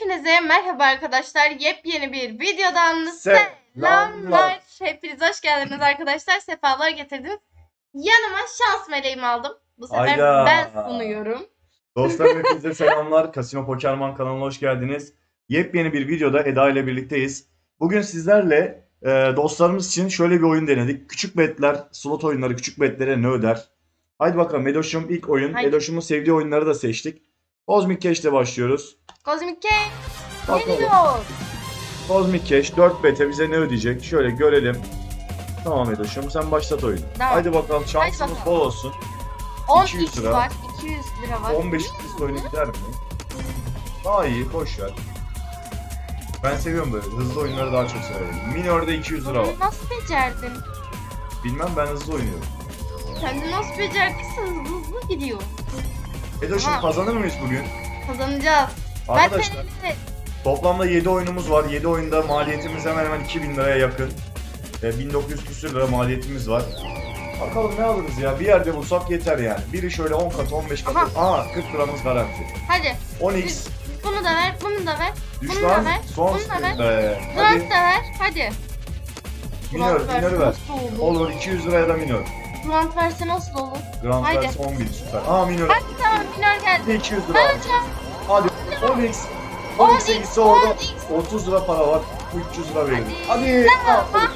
Hepinize merhaba arkadaşlar. Yepyeni bir videodan Selamlar. Hepiniz hoş geldiniz arkadaşlar. Sefalar getirdiniz. Yanıma şans meleğimi aldım. Bu sefer Hayda. ben sunuyorum. Dostlarım hepinize selamlar. Casino Pokerman kanalına hoş geldiniz. Yepyeni bir videoda Eda ile birlikteyiz. Bugün sizlerle e, dostlarımız için şöyle bir oyun denedik. Küçük betler, slot oyunları küçük betlere ne öder? Haydi bakalım Edoş'um ilk oyun. Haydi. Edoş'umun sevdiği oyunları da seçtik. Cosmic Cash ile başlıyoruz. Cosmic K Bakalım. geliyor. Cosmic Cash 4 bete bize ne ödeyecek? Şöyle görelim. Tamam Edoş'um sen başlat oyunu. Tamam. Haydi bakalım şansımız bakalım. bol olsun. 10 200 x lira. var. 200 lira var. 15 list oyunu gider mi? Daha iyi, boş ver. Ben seviyorum böyle. Hızlı oyunları daha çok severim. Minör'de 200 lira var. Nasıl becerdin? Bilmem ben hızlı oynuyorum. Sen de nasıl becerdiyse hızlı hızlı gidiyor. Edoş'um Aha. kazanır mıyız bugün? Kazanacağız. Arkadaşlar Ben seni toplamda 7 oyunumuz var. 7 oyunda maliyetimiz hemen hemen 2000 liraya yakın. E, 1900 küsür lira maliyetimiz var. Bakalım ne alırız ya. Bir yerde bulsak yeter yani. Biri şöyle 10 katı 15 katı. Aha. Aha 40 liramız garanti. Hadi 10x. bunu da ver, bunu da ver. Bunu da ver, Son bunu da ver. Ee, Transfer hadi. da ver. Hadi. Minör, Transfer minörü ver. Nasıl olur? Olur 200 liraya da minör. Grant verse nasıl olur? Grand Haydi. Prix 10 bin süper. Aa minör. Hadi tamam minör geldi. Bir de 200 lira alacağım. Hadi 10x. 10x'e gitse orada 30 lira para var. 300 lira verelim. Hadi. Hadi,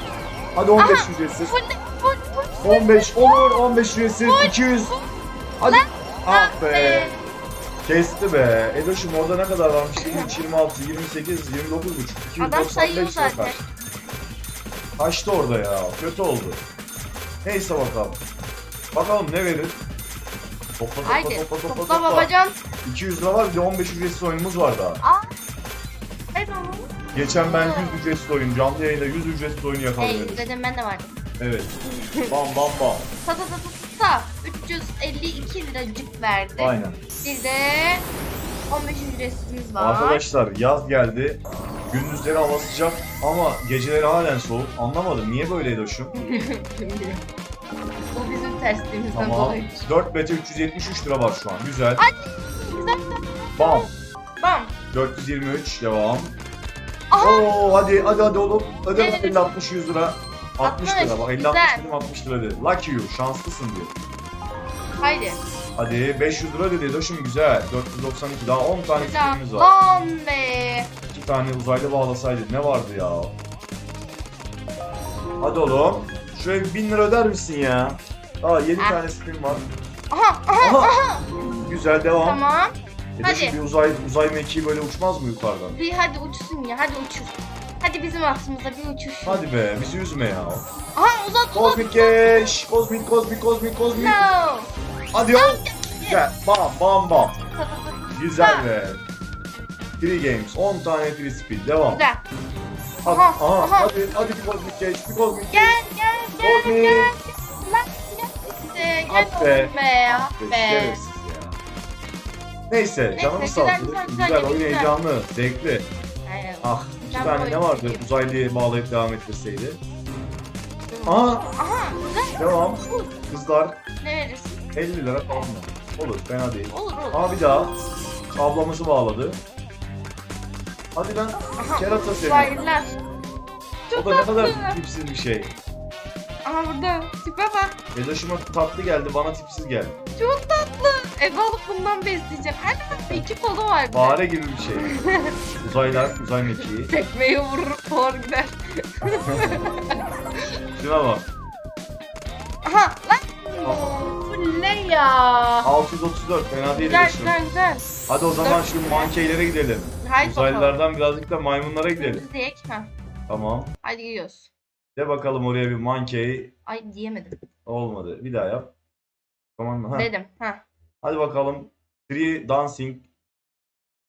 hadi 15 ücretsiz. Full full full. 15 olur 15 ücretsiz 200. Hadi. Ah be. Kesti be. Edoş'um orada ne kadar varmış? 23, 26, 28, 29 buçuk. Adam sayıyor 295 zaten. kaç. Kaçtı orada ya. Kötü oldu. Neyse bakalım. Bakalım ne verir? Topla topla Haydi topla topla topla topla. babacan. 200 lira var bir de 15 ücretsiz oyunumuz var daha. Aa. Ver onu. Geçen ben 100 ücretsiz oyun, canlı yayında 100 ücretsiz oyunu Hey yakaladım. dedim ben de vardım. Evet. Bam bam bam. Ta ta ta ta ta. 352 liracık verdi. Aynen. Bir de 15 ücretsizimiz var. Arkadaşlar yaz geldi. Gündüzleri hava sıcak ama geceleri halen soğuk. Anlamadım niye böyleydi hoşum. Bu bizim tersliğimizden Tamam. dolayı. 4 bete 373 lira var şu an. Güzel. Güzel. Bam. Bam. 423 devam. Aha. Oo hadi hadi hadi oğlum. Öde Evet. 50 60 100 lira. 60 60, lira bak 50 güzel. 60 dedim 60 lira dedi. Lucky you şanslısın diyor. Haydi. Hadi 500 lira dedi Doşum güzel. 492 daha 10 tane Güzel. fikrimiz var. Bam be. 2 tane uzaylı bağlasaydı ne vardı ya? Hadi oğlum. Bir 1000 lira öder misin ya? Daha 7 Ah. tane spin var. Aha aha. Aha. Güzel devam. Tamam. E Hadi. Bir uzay uzay mekiği böyle uçmaz mı yukarıdan? Bir hadi uçsun ya. Hadi uçur. Hadi bizim aklımıza bir uçuş. Hadi be bizi üzme ya. Aha uzat uzat. Kozmik Cash. Kozmik kozmik kozmik kozmik. No. Hadi oğlum. Güzel. Bam bam bam. Güzel be. Free games. 10 tane free spin. Devam. Güzel. Hadi, Aha, aha, aha. hadi, hadi bir kozmik geç, bir kozmik Gel gel gel Kozmik. gel. Lan gel işte. Gel Ah be. be. Ah Be, be. ya. Neyse, canımız sağ güzel, olsun. güzel, Güzel, güzel, oyun güzel. heyecanlı, zevkli. Aynen. Ah, iki Ben tane ne vardı seveyim. uzaylıyı bağlayıp devam ettirseydi. Aa, Aha güzel. devam. Kızlar Ne verirsin? 50 lira falan mı? Olur, fena değil. Olur olur. Aa bir daha. Ablamızı bağladı. Hadi lan, kerata seni. Uzaylılar. O Çok da ne kadar tipsiz bir şey. Aha burada. Tipe bak. Edoşuma tatlı geldi, bana tipsiz geldi. Çok tatlı. Ev alıp bundan besleyeceğim. Hadi bak iki kolu var. bir de. Fare gibi bir şey. Uzaylar, uzay mekiği. Tekmeyi vurur doğru gider. Şuna bak. Aha lan. Bu ne ya? 634 fena değil Güzel güzel güzel. Hadi o zaman şu mankeylere gidelim. Haydi bakalım. Uzaylılardan birazcık da maymunlara gidelim. Ha. Tamam. Hadi gidiyoruz. De bakalım oraya bir mankey. Ay diyemedim. Olmadı. Bir daha yap. Tamam mı? Ha. Dedim. Ha. Hadi bakalım. Three dancing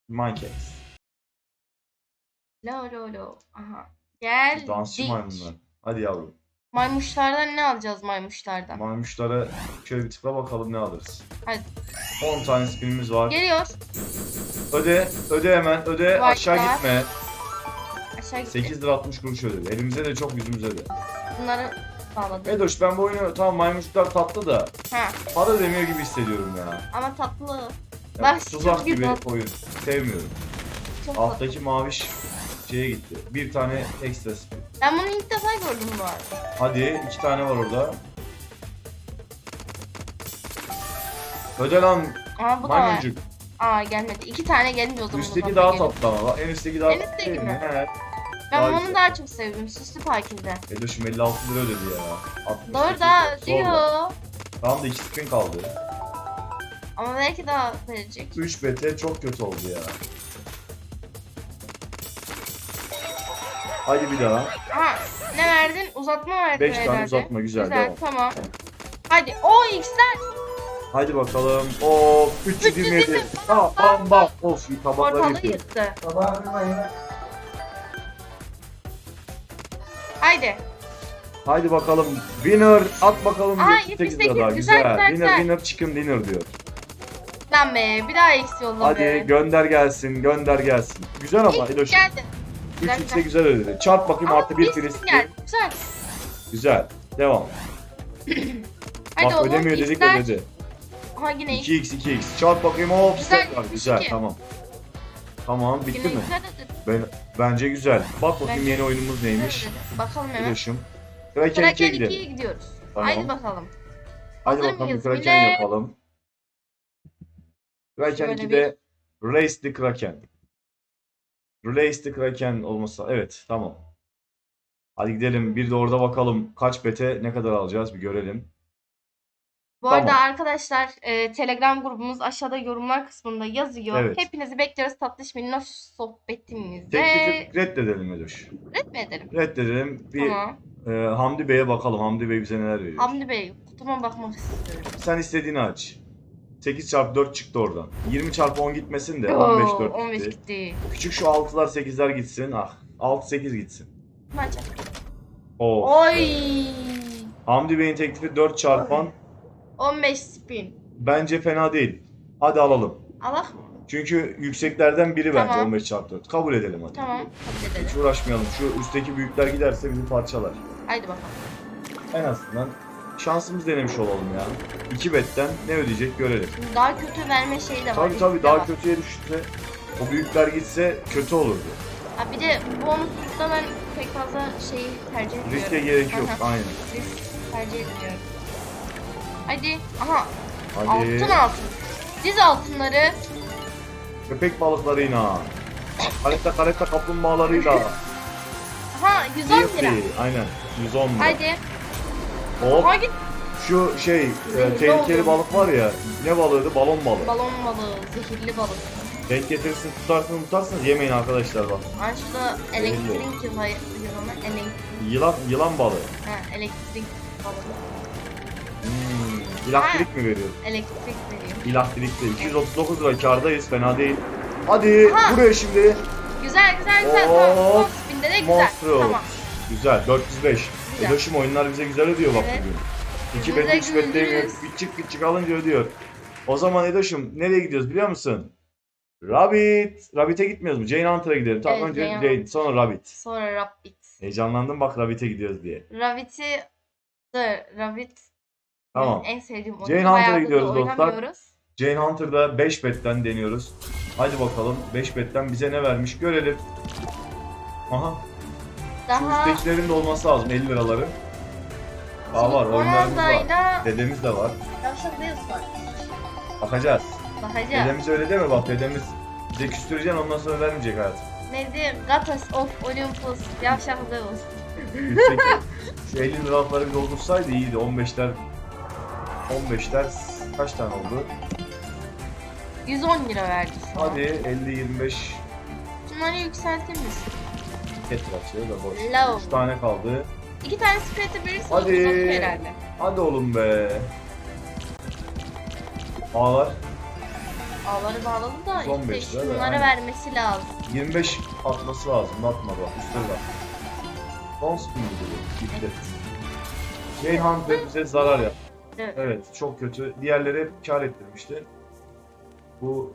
monkeys. Lo lo lo. Aha. Gel. Dansçı maymunlar. Hadi yavrum. Maymuşlardan ne alacağız maymuşlardan? Maymuşlara şöyle bir tıkla bakalım ne alırız. Hadi. 10 tane spinimiz var. Geliyoruz. Öde. Öde hemen. Öde. Aşağı White'lar. gitme. Aşağı gitti. 8 lira 60 kuruş ödedi. Elimize de çok yüzümüze de. Bunları bağladım. Edoş ben bu oyunu tamam maymunlar tatlı da Ha. para demiyor gibi hissediyorum ya. Ama tatlı. Ya, Bak, tuzak çok gibi oyun. Sevmiyorum. çok Alttaki maviş şeye gitti. Bir tane ekstra speed. Ben bunu ilk defa gördüm bu arada. Hadi iki tane var orada. Öde lan Aa bu da var. maymuncuk. Aa gelmedi. İki tane gelince o zaman. Üstteki daha tatlı ama. Bak, En üstteki daha En üstteki değil mi? mi? He. Ben Daha bunu güzel. daha çok sevdim. Süslü parkinde. Edoşum 56 lira ödedi ya. 60 Doğru da Zorla. diyor. Tamam da 2 spin kaldı. Ama belki daha verecek. 3 BT çok kötü oldu ya. Hadi bir daha. Aha ne verdin? Uzatma verdin 5 tane herhalde. uzatma güzel, Güzel devam. tamam. Hadi o X'ler Hadi bakalım. O 327. Bam bam bam. Of tabakları ortalığı yıkıyor. yıktı. Haydi. Hadi bakalım. Winner at bakalım. Aa, 78 78, lira. güzel, Güzel. güzel, Winner güzel. winner chicken dinner diyor. Lan be bir daha X yolla Hadi be. gönder gelsin. Gönder gelsin. Güzel ama X Edoşum. geldi. 3 x'e güzel ödedi. Çarp bakayım Ama artı bir bir spin geldi. Güzel. Güzel. Devam. Hadi Bak oğlum ödemiyor dedik X'ler. ödedi. Aha yine X. 2x 2x. Çarp bakayım hop Güzel. 72. Güzel tamam. Tamam bitti Yine mi? güzel. Ben, bence güzel. Bak bakayım Bence yeni oyunumuz neymiş. Güzel. Bakalım hemen. Edoşum. Kraken 2'ye Kraken 2'ye gidelim. gidiyoruz. Tamam. Haydi bakalım. Hadi Hazır bakalım mıyız Kraken millet? yapalım. Kraken Şöyle 2'de Race the Kraken. Race the Kraken olmasa evet tamam. Hadi gidelim bir de orada bakalım kaç bete ne kadar alacağız bir görelim. Bu Tamam. arada arkadaşlar e, Telegram grubumuz aşağıda yorumlar kısmında yazıyor. Evet. Hepinizi bekliyoruz tatlış minnoş sohbetimizde. Teklifi reddedelim Edoş. Red mi edelim? Reddedelim. Bir Tamam. e, Hamdi Bey'e bakalım. Hamdi Bey bize neler veriyor. Hamdi Bey kutuma bakmak istiyorum. Sen istediğini aç. 8 çarpı 4 çıktı oradan. 20 çarpı 10 gitmesin de 15 Oo, 4 15 gitti. gitti. Küçük şu 6'lar 8'ler gitsin. Ah 6 8 gitsin. Maç. Oo. Oy. Hamdi Bey'in teklifi 4 çarpan 15 spin. bence fena değil. Hadi alalım. Allah mı? Çünkü yükseklerden biri bence Tamam. 15 çarpı 4. Kabul edelim hadi. Tamam. Kabul edelim. Hiç uğraşmayalım. Şu üstteki büyükler giderse bizi parçalar. Haydi bakalım. En azından şansımız denemiş olalım ya. 2 betten ne ödeyecek görelim. Daha kötü verme şeyi de var. Tabii tabii daha var. kötüye düşse o büyükler gitse kötü olurdu. Ha, bir de bonuslukta ben pek fazla şeyi tercih etmiyorum. Riske gerek yok. Aha. Aynen. Risk tercih etmiyorum. Hadi. Aha Hadi. altın altın. Diz altınları. Köpek balıklarıyla. Karetta karetta kaplumbağalarıyla. Aha 110 lira. Aynen. 110 lira. Hadi. Hop. Hadi. Şu şey e, Zehirli tehlikeli oldu. balık var ya. Ne balığıydı? Balon balığı. Balon balığı, zehirli balık. Denk getirirsin tutarsın tutarsınız yemeyin arkadaşlar bak. Ha şurada elektrik yıla yılana elektrik. Yılan yılan balığı. Ha elektrik balığı. Hmm. İlaktrik mi veriyor? Elektrik veriyor. İlaktrikte 239 lira kardayız fena değil. Hadi Aha. buraya şimdi. Güzel güzel güzel. Tamam. Son spinde de güzel. Monstro. Tamam. Güzel 405. Güzel. Edoşum oyunlar bize güzel ödüyor bak Evet. bugün. 2 Bize bet 3 bet değil gündüz. küçük küçük alınca ödüyor. O zaman Edoşum nereye gidiyoruz biliyor musun? Rabbit. Rabbit'e gitmiyoruz mu? Jane Hunter'a gidelim. Tamam Evet, önce Jane Jane, sonra Rabbit. Sonra Rabbit. Heyecanlandım bak Rabbit'e gidiyoruz diye. Rabbit'i de Rabbit Tamam. benim en sevdiğim oyun. Jane Hunter'a Bayağıdır da gidiyoruz dostlar. oynamıyoruz. Jane Hunter'da 5 betten deniyoruz. Hadi bakalım 5 betten bize ne vermiş görelim. Aha şu Daha üsttekilerin de olması lazım 50 liraları. Aa var oyunlarımız var. Dedemiz de var. Reels var. Bakacağız. Bakacağız. Dedemiz öyle deme bak dedemiz bize küstüreceksin ondan sonra vermeyecek hayat. Neydi? Goddess of Olympus. Yavşak Reels. Üstteki şu 50 liraları bir doldursaydı iyiydi 15'ler 15'ler kaç tane oldu? 110 lira verdi şu an. Hadi 50 25 Şunları yükseltir misin? Getir açıyor da boş. Low. 3 tane kaldı. İki tane spread'e verirsen Hadi. herhalde. Hadi oğlum be. Ağlar. Ağları bağladı da 115 işte lira şunlara aynen. vermesi lazım. 25 atması lazım. Atma bak. Üstte bak. Son spin gibi. Gitti. Jane Hunter bize zarar yaptı. Evet. Evet çok kötü. Diğerleri hep kar ettirmişti. Bu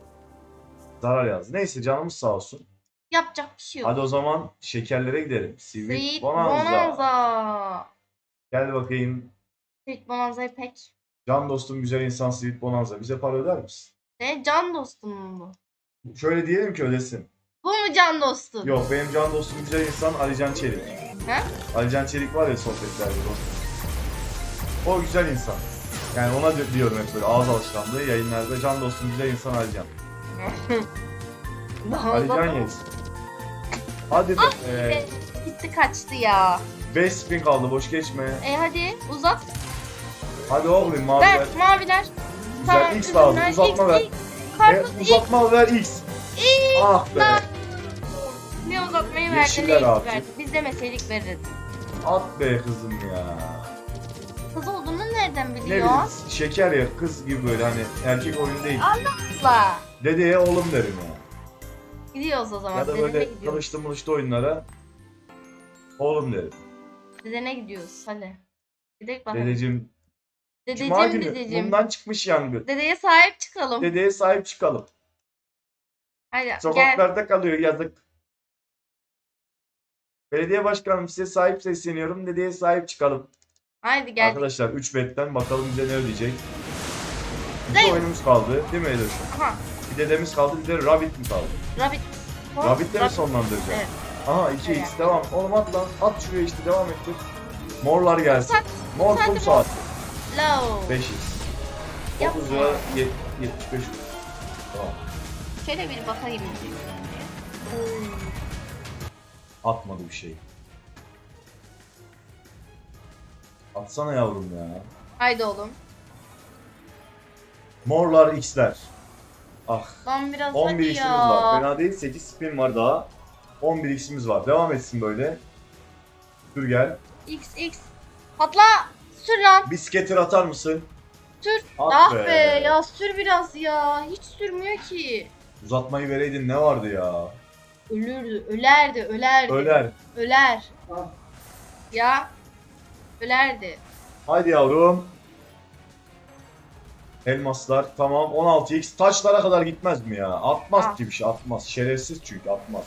zarar yazdı. Neyse canımız sağ olsun. Yapacak bir şey yok. Hadi o zaman şekerlere gidelim. Sweet, Sweet Bonanza. Bonanza. Gel bakayım. Sweet Bonanza'yı pek. Can dostum güzel insan Sweet Bonanza. Bize para öder misin? Ne can dostum mu bu? Şöyle diyelim ki ödesin. Bu mu? can dostun? Yok benim can dostum güzel insan Alican Çelik. He? Alican Çelik var ya sohbetlerde dostum. O güzel insan. Yani ona di- diyorum hep böyle ağız alışkanlığı yayınlarda can dostum güzel insan Alican. Alican yes. Hadi Ah, be. be, Gitti kaçtı ya. 5 spin kaldı boş geçme. E hadi uzat. Hadi oğlum mavi Ver maviler. Güzel X lazım ürünler, uzatma X, ver. X. E, Karpuz X. uzatma ver X. X. Ah be. Lan. Ne uzatmayı Yeşiller ne X abi. verdin. Biz demeseydik verirdik. At be kızım ya. Kız olduğunu nereden Ne biliyor? bileyim şeker ya kız gibi böyle hani erkek oyun değil. Allah. Dedeye oğlum derim ya. Gidiyoruz o zaman. Ya da Dedene böyle gidiyoruz. tanıştı mılıştı oyunlara oğlum derim. Dedene gidiyoruz. Hadi. Gidelim bakalım. Dedeciğim Dedeciğim Cuma günü dedeciğim. bundan çıkmış yangın. Dedeye sahip çıkalım. Dedeye sahip çıkalım. Hadi gel. Sokaklarda kalıyor yazık. Belediye başkanım size sahip sesleniyorum. Dedeye sahip çıkalım. Haydi gel. Arkadaşlar 3 betten bakalım bize ne ödeyecek. Dayı. oyunumuz kaldı değil mi Eloş'um? Aha. Bir dedemiz kaldı bir de Rabbit mi kaldı? Rabbit. Rabbit'le mi sonlandıracağız? Evet. Aha 2x Evet. devam. Oğlum at lan. At şuraya işte devam ettir. Morlar gelsin. Saat. Mor saati kum mor. saat. Low. 5x. Yapma. 30 lira yet- 75 kuruş. Tamam. Şöyle bir bakayım. Atmadı bir şey. Atsana yavrum ya. Haydi oğlum. Morlar x'ler. Ah. Lan biraz 11 hadi x'imiz ya. var. Fena değil. 8 spin var daha. 11 x'imiz var. Devam etsin böyle. Dur gel. X X. Patla. Sür lan. Bisikletir atar mısın? Sür. At ah be. be. ya sür biraz ya. Hiç sürmüyor ki. Uzatmayı vereydin ne vardı ya? Ölürdü. Ölerdi. Ölerdi. Öler. Öler. Ah. Ya. Ölerdi. Haydi yavrum. Elmaslar tamam 16x taçlara kadar gitmez mi ya? Atmaz Ah. ki bir şey atmaz. Şerefsiz çünkü atmaz.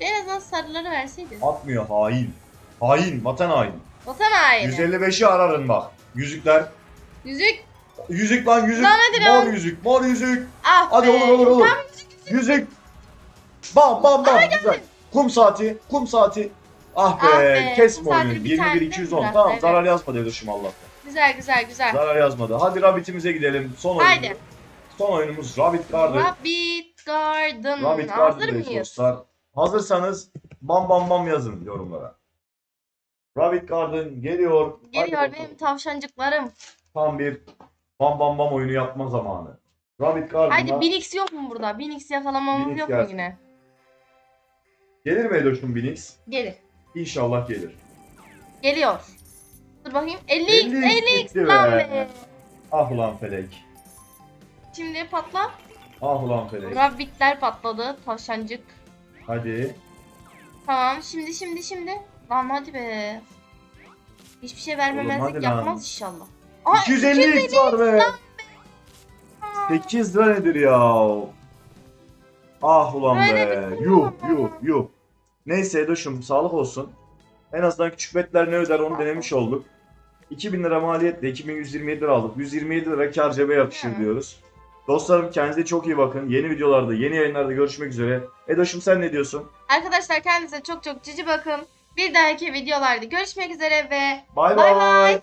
En azından sarıları verseydin. Atmıyor hain. Hain vatan hain. Vatan haini. 155'i ararın bak. Yüzükler. Yüzük. Yüzük lan yüzük. Lan hadi mor lan. yüzük mor yüzük. Ah Hadi be. olur olur olur. Tam Yüzük. Bam bam bam. Güzel. Kum saati kum saati. Ah be, Ah be, kesme oyunu. bir tane 21 210. bırak, Tamam evet. zarar yazma dedim Allah'tan. Güzel güzel güzel. Zarar yazmadı. Hadi Rabbit'imize gidelim. Son Haydi. oyunumuz. Son oyunumuz Rabbit Garden. Rabbit Garden. Rabbit Hazır Garden'dayız mıyız? dostlar. Hazırsanız bam bam bam yazın yorumlara. Rabbit Garden geliyor. Hadi Geliyor bakalım. benim tavşancıklarım. Tam bir bam bam bam oyunu yapma zamanı. Rabbit Garden'da Haydi 1000x yok mu burada? 1000x yakalamamız 1000x yok mu gelsin. yine? gelir mi Edoş'un Binix? Gelir. İnşallah gelir. Geliyor. Dur bakayım. 50x 50x 50x gitti lan be. be. Ah ulan Felek. Şimdi patla. Ah ulan Felek. Rabbitler patladı. Tavşancık. Hadi. Tamam şimdi şimdi şimdi. Lan hadi be. Hiçbir şey vermemezlik hadi lan. yapmaz inşallah. Aa, 250 var be. 8 lira nedir ya? Ah ulan Böyle be. şey Yuh yuh yuh. Neyse Edoş'um sağlık olsun. En azından küçük betler ne öder onu denemiş olduk. 2000 lira maliyetle 2127 lira aldık. 127 lira kar cebe yakışır Hı. diyoruz. Dostlarım kendinize çok iyi bakın. Yeni videolarda, yeni yayınlarda görüşmek üzere. Edoş'um sen ne diyorsun? Arkadaşlar kendinize çok çok cici bakın. Bir dahaki videolarda görüşmek üzere ve bay. bay.